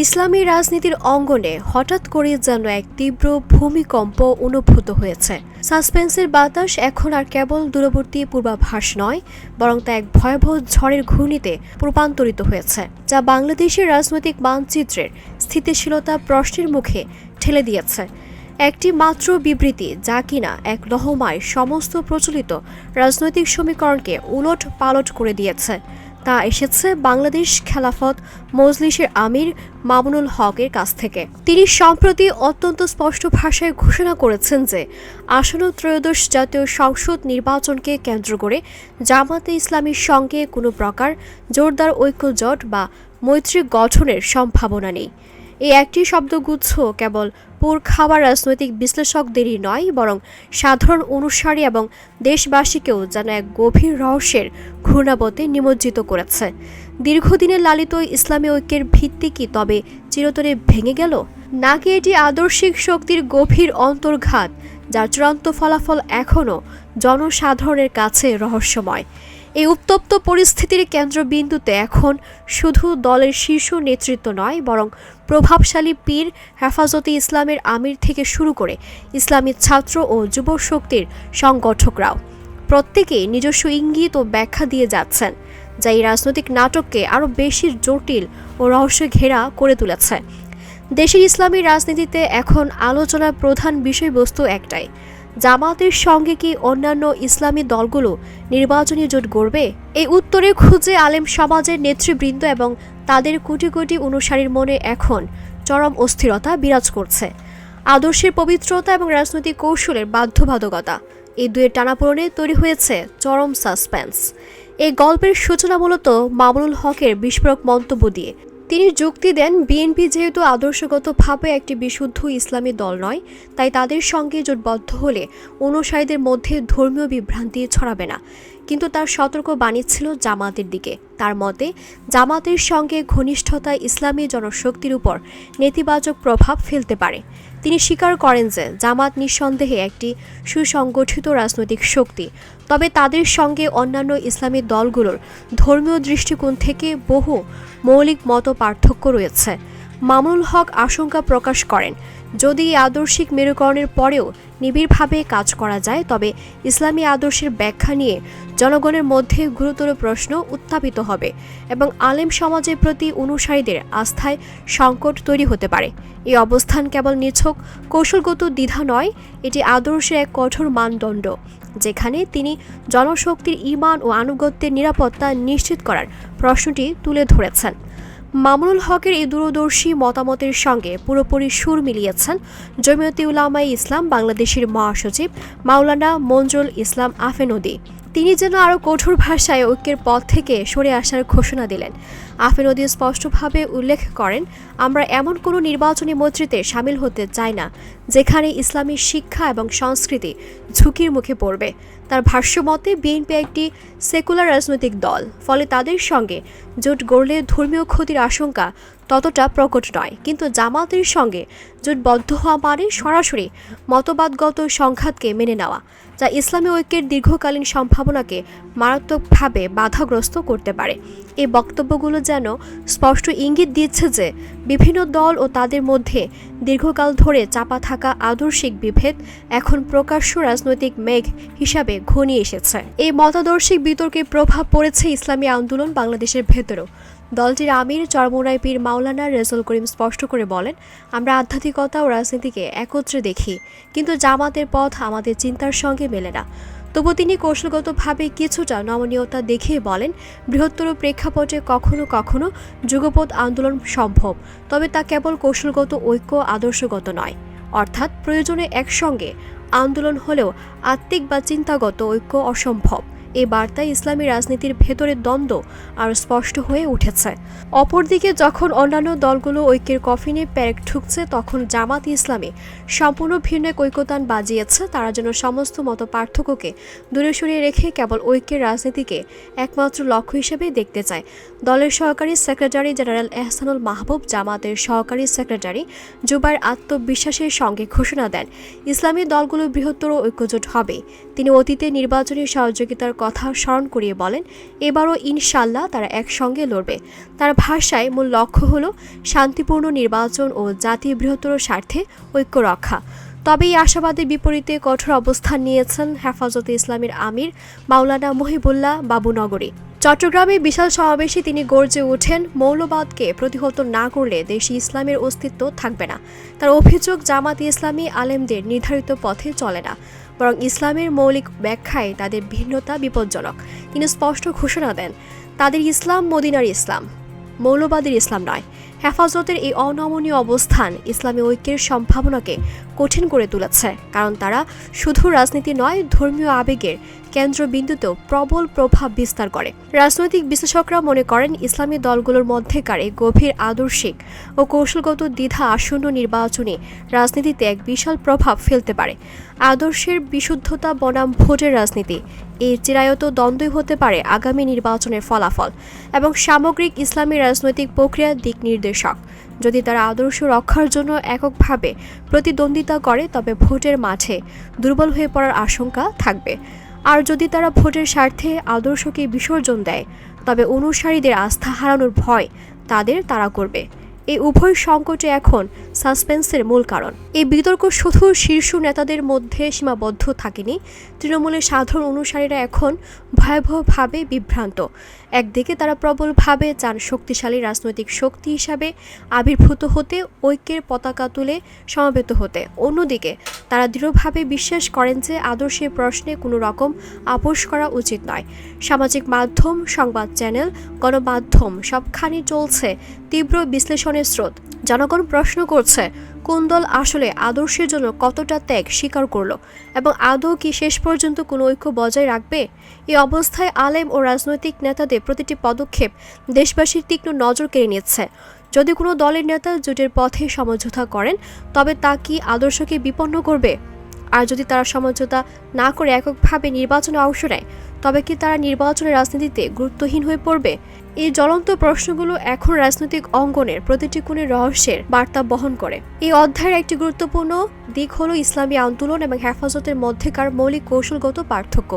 ইসলামী রাজনীতির অঙ্গনে হঠাৎ করে যেন এক তীব্র ভূমিকম্প অনুভূত হয়েছে। সাসপেন্সের বাতাস এখন আর কেবল দূরবর্তী পূর্বাভাস নয়, বরং তা এক ভয়াবহ ঝড়ের ঘূর্ণিতে রূপান্তরিত হয়েছে, যা বাংলাদেশের রাজনৈতিক মানচিত্রের স্থিতিশীলতা প্রশ্নের মুখে ঠেলে দিয়েছে। একটি মাত্র বিবৃতি যা কিনা এক লহমায় সমস্ত প্রচলিত রাজনৈতিক সমীকরণকে উলট পালট করে দিয়েছে। তা এসেছে বাংলাদেশ খেলাফত মজলিসের আমির মামুনুল হকের কাছ থেকে। তিনি সম্প্রতি অত্যন্ত স্পষ্ট ভাষায় ঘোষণা করেছেন যে, আসন্ন ত্রয়োদশ জাতীয় সংসদ নির্বাচনকে কেন্দ্র করে জামাতে ইসলামীর সঙ্গে কোনো প্রকার জোরদার ঐক্যজোট বা মৈত্রী গঠনের সম্ভাবনা নেই। এই একটি শব্দগুচ্ছ কেবল পুর খাওয়া রাজনৈতিক বিশ্লেষকদেরই নয়, বরং সাধারণ অনুসারী এবং দেশবাসীকেও যেন এক গভীর রহস্যের ঘূর্ণাবতে নিমজ্জিত করেছে। দীর্ঘদিনের লালিত ইসলামী ঐক্যের ভিত্তি কি তবে চিরতরে ভেঙে গেল? নাকি এটি আদর্শিক শক্তির গভীর অন্তর্ঘাত, যার চূড়ান্ত ফলাফল এখনও জনসাধারণের কাছে রহস্যময়? এই উত্তপ্ত পরিস্থিতির কেন্দ্রবিন্দুতে এখন শুধু দলের শীর্ষ নেতৃত্ব নয়, বরং প্রভাবশালী পীর হেফাজতে ইসলামের আমির থেকে শুরু করে ইসলামী ছাত্র ও যুব শক্তির সংগঠকরাও প্রত্যেকেই নিজস্ব ইঙ্গিত ও ব্যাখ্যা দিয়ে যাচ্ছেন, যা এই রাজনৈতিক নাটককে আরও বেশি জটিল ও রহস্য ঘেরা করে তুলেছে। দেশের ইসলামী রাজনীতিতে এখন আলোচনার প্রধান বিষয়বস্তু একটাই জামাতের সঙ্গে কি অন্যান্য ইসলামী দলগুলো নির্বাচনী জোট গড়বে? এই উত্তরে খুঁজে আলেম সমাজের নেতৃবৃন্দ এবং তাদের কোটি কোটি অনুসারীর মনে এখন চরম অস্থিরতা বিরাজ করছে। আদর্শের পবিত্রতা এবং রাজনৈতিক কৌশলের বাধ্যবাধকতা, এই দুয়ের টানাপোড়েনে তৈরি হয়েছে চরম সাসপেন্স। এই গল্পের সূচনা মূলত মামুনুল হকের বিস্ফোরক মন্তব্য দিয়ে তিনি যুক্তি দেন, বিএনপি যেহেতু আদর্শগতভাবে একটি বিশুদ্ধ ইসলামী দল নয়, তাই তাদের সঙ্গে জোটবদ্ধ হলে অনুসারীদের মধ্যে ধর্মীয় বিভ্রান্তি ছড়াবে না। কিন্তু তার সতর্ক বাণী ছিল জামাতের দিকে। তার মতে, জামাতের সঙ্গে ঘনিষ্ঠতা ইসলামী জনশক্তির উপর নেতিবাচক প্রভাব ফেলতে পারে। তিনি স্বীকার করেন যে, জামাত নিঃসন্দেহে একটি সুসংগঠিত রাজনৈতিক শক্তি। তবে তাদের সঙ্গে অন্যান্য ইসলামী দলগুলোর ধর্মীয় দৃষ্টিকোণ থেকে বহু মৌলিক মত পার্থক্য রয়েছে। মামুনুল হক আশঙ্কা প্রকাশ করেন। যদি এই আদর্শিক মেরুকরণের পরেও নিবিড়ভাবে কাজ করা যায়, তবে ইসলামী আদর্শের ব্যাখ্যা নিয়ে জনগণের মধ্যে গুরুতর প্রশ্ন উত্থাপিত হবে এবং আলেম সমাজের প্রতি অনুসারীদের আস্থায় সংকট তৈরি হতে পারে। এই অবস্থান কেবল নিছক, কৌশলগত দ্বিধা নয়, এটি আদর্শের এক কঠোর মানদণ্ড, যেখানে তিনি জনশক্তির ইমান ও আনুগত্যের নিরাপত্তা নিশ্চিত করার প্রশ্নটি তুলে ধরেছেন। মামুনুল হকের এই দূরদর্শী মতামতের সঙ্গে পুরোপুরি সুর মিলিয়েছেন জমিয়তে উলামাই ইসলাম বাংলাদেশের মহাসচিব মাওলানা মঞ্জুল ইসলাম আফেনদি। তিনি যেন আরও কঠোর ভাষায় ঐক্যের পথ থেকে সরে আসার ঘোষণা দিলেন। আফেনদি স্পষ্টভাবে উল্লেখ করেন, আমরা এমন কোনো নির্বাচনী মৈত্রীতে সামিল হতে চাই না, যেখানে ইসলামী শিক্ষা এবং সংস্কৃতি ঝুঁকির মুখে পড়বে। তার ভাষ্য মতে বিএনপি একটি সেকুলার রাজনৈতিক দল। ফলে তাদের সঙ্গে জোট গড়লে ধর্মীয় ক্ষতির আশঙ্কা ততটা প্রকট নয়। কিন্তু জামাতের সঙ্গে জোটবদ্ধ হওয়া মানে সরাসরি মতবাদগত সংঘাতকে মেনে নেওয়া, যা ইসলামী ঐক্যের দীর্ঘকালীন সম্ভাবনাকে মারাত্মকভাবে বাধাগ্রস্ত করতে পারে। এই বক্তব্যগুলো যেন স্পষ্ট ইঙ্গিত দিচ্ছে যে বিভিন্ন দল ও তাদের মধ্যে দীর্ঘকাল ধরে চাপা থাকা আদর্শিক বিভেদ এখন প্রকাশ্য রাজনৈতিক মেঘ হিসাবে ঘনিয়ে এসেছে। এই মতাদর্শিক বিতর্কের প্রভাব পড়েছে ইসলামী আন্দোলন বাংলাদেশের ভেতরেও। দলটির আমির চরমোনাই পীর মাওলানা রেজল করিম স্পষ্ট করে বলেন, আমরা আধ্যাত্মিকতা ও রাজনীতিকে একত্রে দেখি, কিন্তু জামাতের পথ আমাদের চিন্তার সঙ্গে মেলে না। তবু তিনি কৌশলগতভাবে কিছুটা নমনীয়তা দেখিয়ে বলেন, বৃহত্তর প্রেক্ষাপটে কখনো কখনো যুগপৎ আন্দোলন সম্ভব, তবে তা কেবল কৌশলগত ঐক্য আদর্শগত নয়। অর্থাৎ প্রয়োজনে একসঙ্গে আন্দোলন হলেও আত্মিক বা চিন্তাগত ঐক্য অসম্ভব। এই বার্তায় ইসলামী রাজনীতির ভেতরে দ্বন্দ্ব আরও স্পষ্ট হয়ে উঠেছে। অপরদিকে যখন অন্যান্য দলগুলো ঐক্যের কফিনে প্যারেক ঠুকছে, তখন জামাত ইসলামী সম্পূর্ণ ভিন্ন এক ঐক্যতান বাজিয়েছে। তারা যেন সমস্ত মত পার্থক্যকে দূরে সরিয়ে রেখে কেবল ঐক্যের রাজনীতিকে একমাত্র লক্ষ্য হিসেবে দেখতে চায়। দলের সহকারী সেক্রেটারি জেনারেল এহসানুল মাহবুব জামাতের সহকারী সেক্রেটারি জুবাইর আত্মবিশ্বাসের সঙ্গে ঘোষণা দেন, ইসলামী দলগুলো বৃহত্তর ঐক্যজোট হবে। তিনি অতীতে নির্বাচনী সহযোগিতার কথা স্মরণ করিয়ে বলেন, এবারও ইনশাল্লাহ তারা একসঙ্গে লড়বে। তার ভাষায় মূল লক্ষ্য হল শান্তিপূর্ণ নির্বাচন ও জাতীয় বৃহত্তর স্বার্থে ঐক্য রক্ষা। তবে এই আশাবাদের বিপরীতে কঠোর অবস্থান নিয়েছেন হেফাজতে ইসলামের আমির মাওলানা মহিবুল্লাহ বাবুনগরী। চট্টগ্রামে বিশাল সমাবেশে তিনি গর্জে ওঠেন, মৌলবাদকে প্রতিহত না করলে দেশে ইসলামের অস্তিত্ব থাকবে না। তার অভিযোগ, জামাত ইসলামী আলেমদের নির্ধারিত পথে চলে না, বরং ইসলামের মৌলিক ব্যাখ্যায় তাদের ভিন্নতা বিপজ্জনক। তিনি স্পষ্ট ঘোষণা দেন, তাদের ইসলাম মদিনার ইসলাম, মৌলবাদের ইসলাম নয়। হেফাজতের এই অনমনীয় অবস্থান ইসলামী ঐক্যের সম্ভাবনাকে কঠিন করে তুলেছে, কারণ তারা শুধু রাজনীতি নয়, ধর্মীয় আবেগের কেন্দ্রবিন্দুতেও প্রবল প্রভাব বিস্তার করে। রাজনৈতিক বিশ্লেষকরা মনে করেন, ইসলামী দলগুলোর মধ্যেকার এই গভীর আদর্শিক ও কৌশলগত দ্বিধা আসন্ন নির্বাচনে রাজনীতিতে এক বিশাল প্রভাব ফেলতে পারে। আদর্শের বিশুদ্ধতা বনাম ভোটের রাজনীতি এই চিরায়ত দ্বন্দ্বই হতে পারে আগামী নির্বাচনের ফলাফল এবং সামগ্রিক ইসলামী রাজনৈতিক প্রক্রিয়ার দিক নির্দেশক। যদি তারা আদর্শ রক্ষার জন্য এককভাবে প্রতিদ্বন্দ্বিতা করে, তবে ভোটের মাঠে দুর্বল হয়ে পড়ার আশঙ্কা থাকবে। আর যদি তারা ভোটের স্বার্থে আদর্শকে বিসর্জন দেয়, তবে অনুসারীদের আস্থা হারানোর ভয় তাদের তাড়া করবে। এই উভয় সংকটে এখন সাসপেন্সের মূল কারণ। এই বিতর্ক শুধু শীর্ষ নেতাদের মধ্যে সীমাবদ্ধ থাকেনি, তৃণমূলের সাধারণ অনুসারীরা এখন ভয়াবহভাবে বিভ্রান্ত। একদিকে তারা প্রবলভাবে চান শক্তিশালী রাজনৈতিক শক্তি হিসাবে আবির্ভূত হতে, ঐক্যের পতাকা তুলে সমবেত হতে। অন্যদিকে তারা দৃঢ়ভাবে বিশ্বাস করেন যে আদর্শের প্রশ্নে কোনো রকম আপোষ করা উচিত নয়। সামাজিক মাধ্যম, সংবাদ চ্যানেল, গণমাধ্যম সবখানে চলছে তীব্র বিশ্লেষণের স্রোত। জনগণ প্রশ্ন করছে, কোন দল আসলে আদর্শের জন্য কতটা ত্যাগ স্বীকার করল এবং আদৌ কি শেষ পর্যন্ত কোনো ঐক্য বজায় রাখবে? এই অবস্থায় আলেম ও রাজনৈতিক নেতাদের প্রতিটি পদক্ষেপ দেশবাসীর তীক্ষ্ণ নজর কেড়ে নিচ্ছে। যদি কোনো দলের নেতা জোটের পথে সমঝোতা করেন, তবে তা কি আদর্শকে বিপন্ন করবে? আর যদি তারা সমঝোতা না করে এককভাবে নির্বাচনে অংশ নেয় তবে কি তারা নির্বাচনের রাজনীতিতে গুরুত্বহীন হয়ে পড়বে? এই জ্বলন্ত প্রশ্নগুলো এখন রাজনৈতিক অঙ্গনের প্রতিটি কোণে রহস্যের বার্তা বহন করে। এই অধ্যায়ের একটি গুরুত্বপূর্ণ দিক হলো ইসলামী আন্দোলন এবং হেফাজতের মধ্যেকার মৌলিক কৌশলগত পার্থক্য।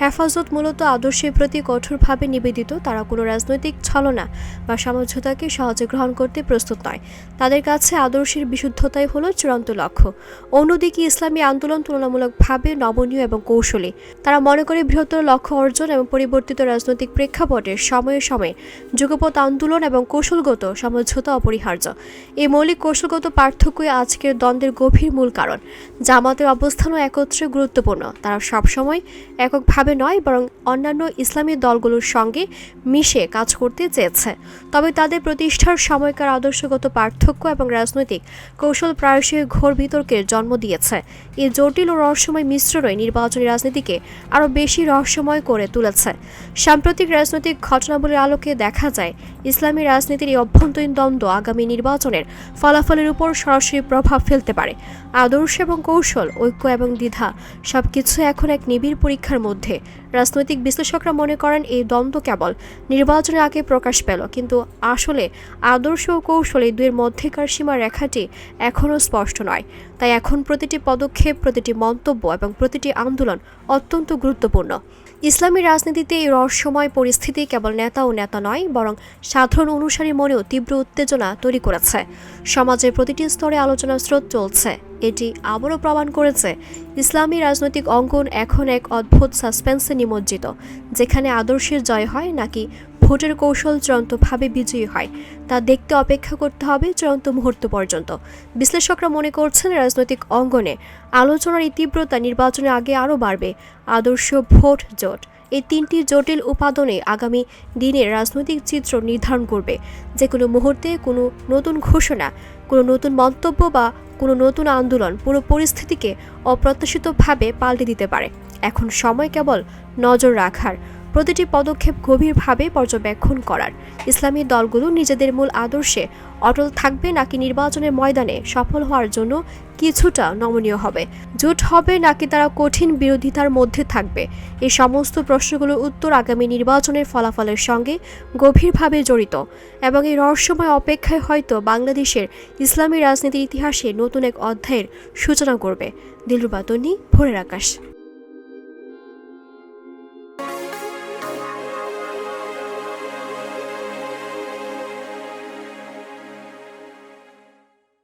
হেফাজত মূলত আদর্শের প্রতি কঠোরভাবে নিবেদিত, তারা কোনো রাজনৈতিক ছলনা বা সমঝোতাকে সহজে গ্রহণ করতে প্রস্তুত নয়। তাদের কাছে আদর্শের বিশুদ্ধতাই হলো চূড়ান্ত লক্ষ্য। অন্যদিকে ইসলামী আন্দোলন তুলনামূলকভাবে নমনীয় এবং কৌশলী। তারা মনে করে বৃহত্তর লক্ষ্য অর্জন এবং পরিবর্তিত রাজনৈতিক প্রেক্ষাপটে সময়ে সময়ে যুগপথ আন্দোলন এবং কৌশলগত, সমঝোতা অপরিহার্য। এই মৌলিক কৌশলগত পার্থক্যই আজকের দ্বন্দ্বের গভীর মূল কারণ। জামাতের অবস্থানও একত্রে গুরুত্বপূর্ণ। তারা সবসময় এককভাবে নয়, বরং অন্যান্য ইসলামী দলগুলোর সঙ্গে মিশে কাজ করতে চেয়েছে। তবে তাদের প্রতিষ্ঠার সময়কার আদর্শগত পার্থক্য এবং রাজনৈতিক কৌশল প্রায়শই ঘোর বিতর্কের জন্ম দিয়েছে। এই জটিল ও রহস্যময় মিশ্রণই নির্বাচনী রাজনীতিকে আরও বেশি রহস্যময় করে তুলেছে। সাম্প্রতিক রাজনৈতিক ঘটনাবলীর আলোকে দেখা যায়, ইসলামী রাজনীতির এই অভ্যন্তরীণ দ্বন্দ্ব আগামী নির্বাচনের ফলাফলের উপর সরাসরি প্রভাব ফেলতে পারে। আদর্শ এবং কৌশল, ঐক্য এবং দ্বিধা সবকিছু এখন এক নিবিড় পরীক্ষার মধ্যে। রাজনৈতিক বিশ্লেষকরা মনে করেন এই দ্বন্দ্ব কেবল নির্বাচনের আগে প্রকাশ পেল, কিন্তু আসলে আদর্শ ও কৌশল এই দুয়ের মধ্যেকার সীমা রেখাটি এখনও স্পষ্ট নয়। তাই এখন প্রতিটি পদক্ষেপ, প্রতিটি মন্তব্য এবং প্রতিটি আন্দোলন অত্যন্ত গুরুত্বপূর্ণ। ইসলামী রাজনীতিতে এই রহস্যময় পরিস্থিতি কেবল নেতা ও নেতা নয়, বরং সাধারণ অনুসারী মনেও তীব্র উত্তেজনা তৈরি করেছে। সমাজের প্রতিটি স্তরে আলোচনার স্রোত চলছে। এটি আবারও প্রমাণ করেছে, ইসলামী রাজনৈতিক অঙ্গন এখন এক অদ্ভুত সাসপেন্সে নিমজ্জিত, যেখানে আদর্শের জয় হয় নাকি ভোটের কৌশল চূড়ান্তভাবে বিজয়ী হয়। তা দেখতে অপেক্ষা করতে হবে চূড়ান্ত মুহূর্ত পর্যন্ত। বিশ্লেষকরা মনে করছেন রাজনৈতিক অঙ্গনে আলোচনার এই তীব্রতা নির্বাচনের আগে আরও বাড়বে। আদর্শ ভোট জোট। এই তিনটি জটিল উপাদানে আগামী দিনের রাজনৈতিক চিত্র নির্ধারণ করবে। যে কোনো মুহূর্তে কোনো নতুন ঘোষণা, কোনো নতুন মন্তব্য বা কোনো নতুন আন্দোলন পুরো পরিস্থিতিকে অপ্রত্যাশিতভাবে পাল্টে দিতে পারে। এখন সময় কেবল নজর রাখার। প্রতিটি পদক্ষেপ গভীরভাবে পর্যবেক্ষণ করার। ইসলামী দলগুলো নিজেদের মূল আদর্শে অটল থাকবে নাকি নির্বাচনের ময়দানে সফল হওয়ার জন্য কিছুটা নমনীয় হবে? জোট হবে নাকি তারা কঠিন বিরোধিতার মধ্যে থাকবে? এই সমস্ত প্রশ্নগুলোর উত্তর আগামী নির্বাচনের ফলাফলের সঙ্গে গভীরভাবে জড়িত এবং এই রহস্যময় অপেক্ষায় হয়তো বাংলাদেশের ইসলামী রাজনীতির ইতিহাসে নতুন এক অধ্যায়ের সূচনা করবে। দিলরুবা তন্নি, ভোরের আকাশ।